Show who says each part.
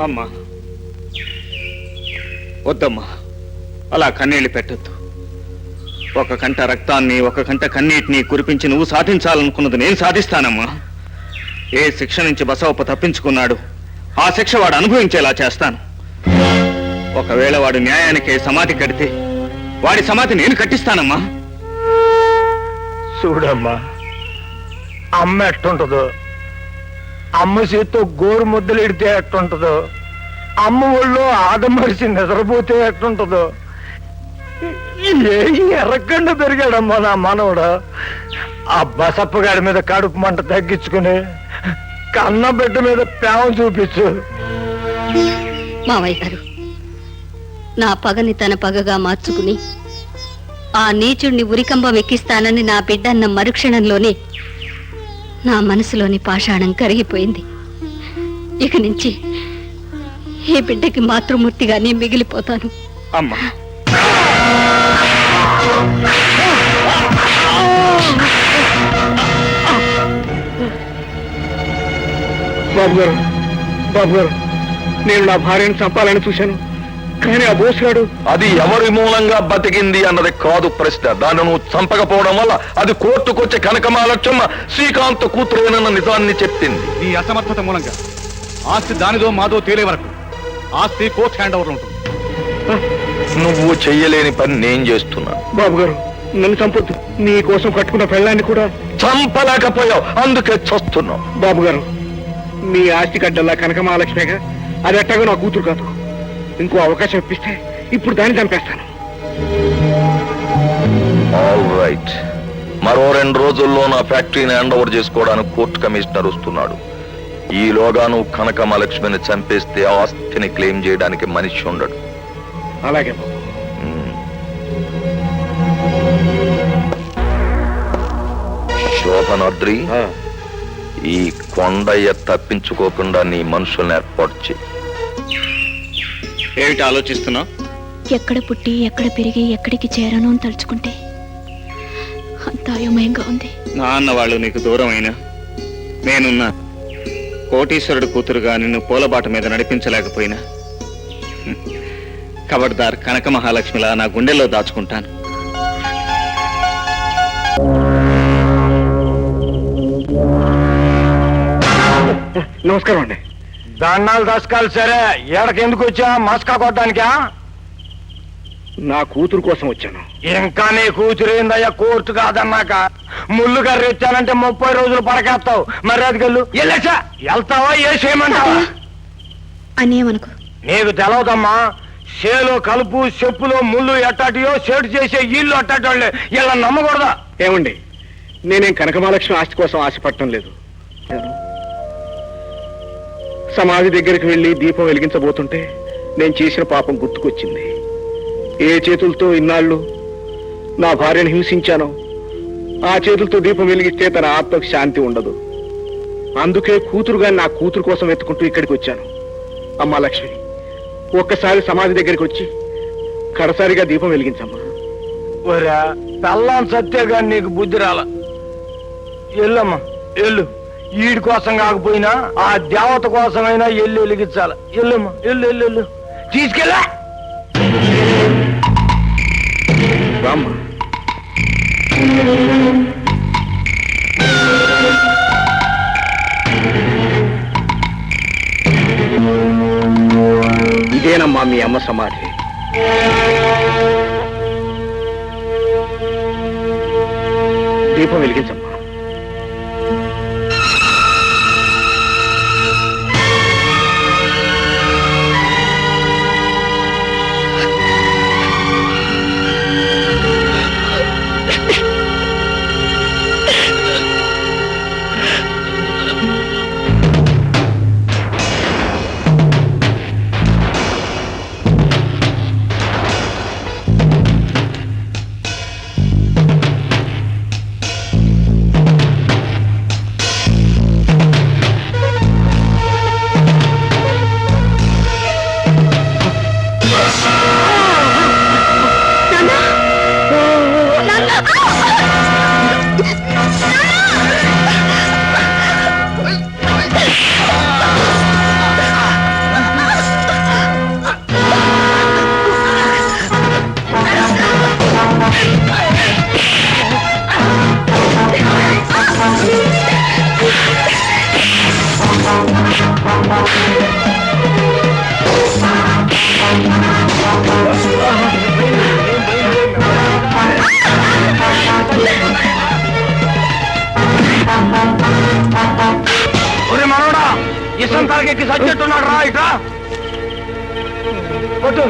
Speaker 1: అమ్మా. వద్దమ్మా. అలా కన్నీళ్ళు పెట్టద్దు. ఒక కంట రక్తాన్ని ఒక కంట కన్నీటిని కురిపించి నువ్వు సాధించాలనుకున్నది నేను సాధిస్తానమ్మా. ఏ శిక్ష నుంచి బసవప్ప తప్పించుకున్నాడు ఆ శిక్ష వాడు అనుభవించేలా చేస్తాను. ఒకవేళ వాడు న్యాయానికి సమాధి కడితే వాడి సమాధి నేను కట్టిస్తానమ్మా.
Speaker 2: చూడమ్మా అమ్మ ఎట్టుంటదో అమ్మ చేత్తో గోరు ముద్దలు ఇడితే ఎట్టుంటదో? అమ్మ ఒళ్ళో ఆదమరిసి నిద్రపోతే ఎట్టుంటదో? ఏ ఎర్రకండ పెరిగాడమ్మా నా మనవడు? ఆ బసప్పగాడి మీద కడుపు మంట తగ్గించుకుని కన్న బిడ్డ మీద ప్రేమ చూపించు.
Speaker 3: మావయ్య గారు నా పగని తన పగగా మార్చుకుని ఆ నీచుడిని ఉరికంబం ఎక్కిస్తానని నా బిడ్డన్న మరుక్షణంలోనే నా మనసులోని పాషాణం కరిగిపోయింది. ఇక నుంచి ఈ బిడ్డకి మాతృమూర్తిగానే మిగిలిపోతాను.
Speaker 1: అమ్మా.
Speaker 2: బాబు గారు బాబు గారు నేను నా భార్యను చంపాలని చూశాను. కానీ ఆ బోసుగాడు
Speaker 4: అది ఎవరి మూలంగా బతికింది అన్నది కాదు ప్రశ్న. దాన్ని నువ్వు చంపకపోవడం వల్ల అది కోర్టుకొచ్చే కనకమాలక్ష్మ శ్రీకాంత్ కూతురేనన్న నిజాన్ని చెప్పింది.
Speaker 5: నీ అసమర్థత మూలంగా. ఆస్తి దానిదో మాదో తేలే వరకు. ఆస్తి కోర్ట్ హ్యాండ్ ఓవర్ ఉంటుంది
Speaker 4: నువ్వు చెయ్యలేని పని నేను చేస్తున్నా
Speaker 2: బాబు గారు నన్ను చంపొద్దు. నీ కోసం కట్టుకున్న పెళ్ళాన్ని కూడా
Speaker 4: చంపలేకపోయావు. అందుకే చస్తున్నావు.
Speaker 2: బాబు గారు మీ ఆస్తి గడ్డల్లా కనక మహాలక్ష్మిగా అది ఎట్టగా నా కూతురు కాదు. ఇంకో అవకాశం ఇప్పిస్తే ఇప్పుడు దాన్ని చంపేస్తాను.
Speaker 4: ఆల్ రైట్ మరో రెండు రోజుల్లో నా ఫ్యాక్టరీని హ్యాండ్ ఓవర్ చేసుకోవడానికి కోర్టు కమిషనర్ వస్తున్నాడు. ఈలోగా నువ్వు కనకమలక్ష్మిని చంపేస్తే ఆస్తిని క్లెయిమ్ చేయడానికి మనిషి ఉండడు.
Speaker 2: అలాగే.
Speaker 4: శోభనాద్రి ఈ కొండయ్య తప్పించుకోకుండా నీ మనుషుల్ని ఏర్పాటు చేయి.
Speaker 1: ఏమిటి ఆలోచిస్తున్నావు
Speaker 6: ఎక్కడ పుట్టి ఎక్కడ పెరిగి ఎక్కడికి చేరను అని తలుచుకుంటే అంత అయోమయంగా ఉంది.
Speaker 1: నాన్న వాళ్ళు నీకు దూరమైనా? నేనున్నా. కోటీశ్వరుడు కూతురుగా నిన్ను పూలబాట మీద నడిపించలేకపోయినా. కబడ్దార్ కనక మహాలక్ష్మిలా నా గుండెల్లో దాచుకుంటాను.
Speaker 2: నమస్కారం అండి. దండాలు దశకాలు సరే. ఏడకెందుకు వచ్చా? మస్కా కొట్టడానికా? నా కూతురు కోసం వచ్చాను. ఇంకా నీ కూతురు ఏందయ్యా? కోర్టు కాదన్నాక. ముళ్ళు కర్రీ ఇచ్చానంటే ముప్పై రోజులు పడకేస్తావు. మర్యాదకెళ్ళు వెళ్ళచ్చా వెళ్తావా? ఏ చేయమంటావా?
Speaker 6: అనేమనుకో
Speaker 2: నీకు తెలవదమ్మా. చేలో కలుపు చెప్పులో ముళ్ళు ఎట్టాటియో సేటు చేసే ఇల్లు అట్టాటోళ్ళే. ఇలా నమ్మకూడదా? ఏమండి నేనేం కనకమహాలక్ష్మి ఆస్తి కోసం ఆశపడటం లేదు. సమాధి దగ్గరికి వెళ్ళి దీపం వెలిగించబోతుంటే నేను చేసిన పాపం గుర్తుకొచ్చింది. ఏ చేతులతో ఇన్నాళ్ళు నా భార్యను హింసించానో ఆ చేతులతో దీపం వెలిగిస్తే తన ఆత్మకు శాంతి ఉండదు. అందుకే కూతురుగా నా కూతురు కోసం వెతుకుంటూ ఇక్కడికి వచ్చాను. అమ్మా లక్ష్మి ఒక్కసారి సమాధి దగ్గరికి వచ్చి కడసారిగా దీపం వెలిగించమ్మా. పెళ్ళాం సత్యగా నీకు బుద్ధి రాల. ఎల్లమ్మా ఎల్లు ఈడి కోసం కాకపోయినా ఆ దేవత కోసమైనా ఎల్లు వెలిగించాలి. ఎల్లమ్మా ఎల్లు ఎల్లు ఎల్లు. తీసుకెళ్ళా. ఇదేనమ్మా మీ అమ్మ సమాధి. దీపం వెలిగించమ్మా. ఇసం తాగెక్కి సచ్చెట్టున్నాడు రా ఇట్రా. వద్దు